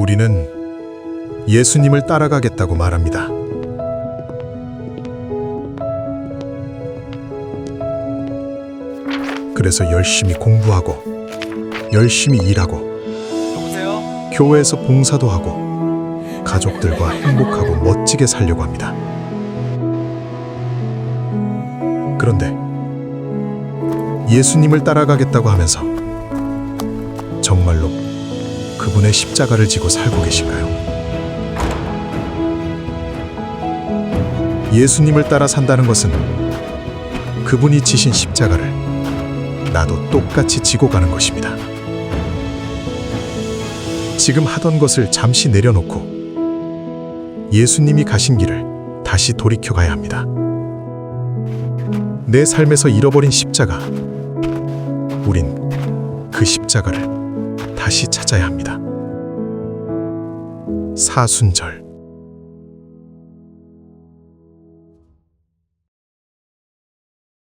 우리는 예수님을 따라가겠다고 말합니다. 그래서 열심히 공부하고 열심히 일하고? 교회에서 봉사도 하고 가족들과 행복하고 멋지게 살려고 합니다. 그런데 예수님을 따라가겠다고 하면서 정말로 그분의 십자가를 지고 살고 계신가요? 예수님을 따라 산다는 것은 그분이 지신 십자가를 나도 똑같이 지고 가는 것입니다. 지금 하던 것을 잠시 내려놓고 예수님이 가신 길을 다시 돌이켜 가야 합니다. 내 삶에서 잃어버린 십자가. 우린 그 십자가를 다시 찾아야 합니다. 사순절